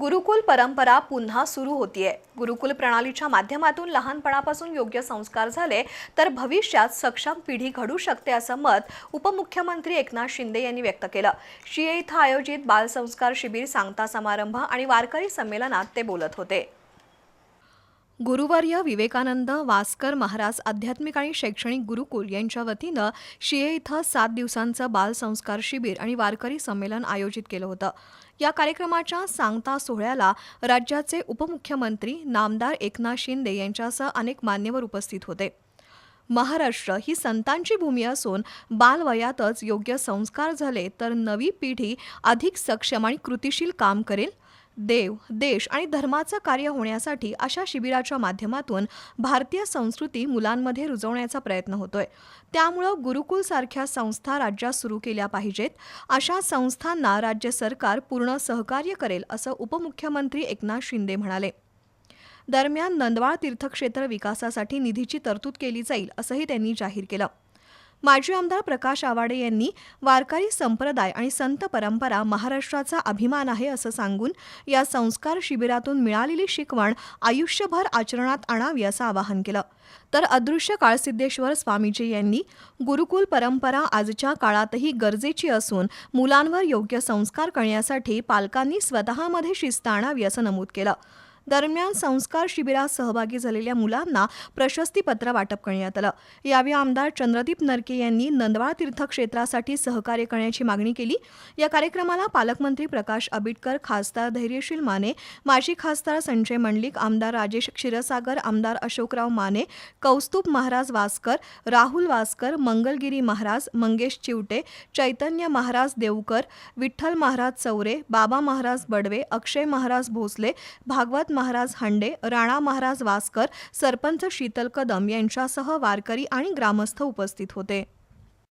गुरुकुल परंपरा पुन्हा सुरू होतीये. गुरुकुल प्रणालीच्या माध्यमातून लहानपणापासून योग्य संस्कार झाले तर भविष्यात सक्षम पिढी घडू शकते असं मत उपमुख्यमंत्री एकनाथ शिंदे यांनी व्यक्त केलं. शिये इथं आयोजित बालसंस्कार शिबिर सांगता समारंभ आणि वारकरी संमेलनात ते बोलत होते. गुरुवर्य विवेकानंद वास्कर महाराज आध्यात्मिक आणि शैक्षणिक गुरुकुल यांच्या वतीनं शिये इथं सात दिवसांचं बालसंस्कार शिबिर आणि वारकरी संमेलन आयोजित केलं होतं. या कार्यक्रमाच्या सांगता सोहळ्याला राज्याचे उपमुख्यमंत्री नामदार एकनाथ शिंदे यांच्यासह अनेक मान्यवर उपस्थित होते. महाराष्ट्र ही संतांची भूमी असून बालवयातच योग्य संस्कार झाले तर नवी पिढी अधिक सक्षम आणि कृतिशील काम करेल देव देश आणि धर्माचं कार्य होण्यासाठी अशा शिबिराच्या माध्यमातून भारतीय संस्कृती मुलांमध्ये रुजवण्याचा प्रयत्न होतोय. त्यामुळं गुरुकुलसारख्या संस्था राज्यात सुरू केल्या पाहिजेत. अशा संस्थांना राज्य सरकार पूर्ण सहकार्य करेल असं उपमुख्यमंत्री एकनाथ शिंदे म्हणाले. दरम्यान नंदवाळ तीर्थक्षेत्र विकासासाठी निधीची तरतूद केली जाईल असंही त्यांनी जाहीर केलं. माजी आमदार प्रकाश आवाडे यांनी वारकरी संप्रदाय आणि संत परंपरा महाराष्ट्राचा अभिमान आहे असं सांगून या संस्कार शिबिरातून मिळालेली शिकवण आयुष्यभर आचरणात आणावी असं आवाहन केलं. तर अदृश्य काळसिद्धेश्वर स्वामीजी यांनी गुरुकुल परंपरा आजच्या काळातही गरजेची असून मुलांवर योग्य संस्कार करण्यासाठी पालकांनी स्वतःमध्ये शिस्त आणावी असं नमूद केलं. दरम्यान संस्कार शिबिरात सहभागी झालेल्या मुलांना प्रशस्तीपत्र वाटप करण्यात आलं. यावेळी आमदार चंद्रदीप नरके यांनी नंदवाळ तीर्थक्षेत्रासाठी सहकार्य करण्याची मागणी केली. या कार्यक्रमाला पालकमंत्री प्रकाश आबिटकर खासदार धैर्यशील माने माजी खासदार संजय मंडलिक आमदार राजेश क्षीरसागर आमदार अशोकराव माने कौस्तुभ महाराज वासकर राहुल वासकर मंगलगिरी महाराज मंगेश चिवटे चैतन्य महाराज देवकर विठ्ठल महाराज चौरे बाबा महाराज बडवे अक्षय महाराज भोसले भागवत महाराज हांडे राणा महाराज वासकर सरपंच शीतल कदम यांच्यासह वारकरी आणि ग्रामस्थ उपस्थित होते.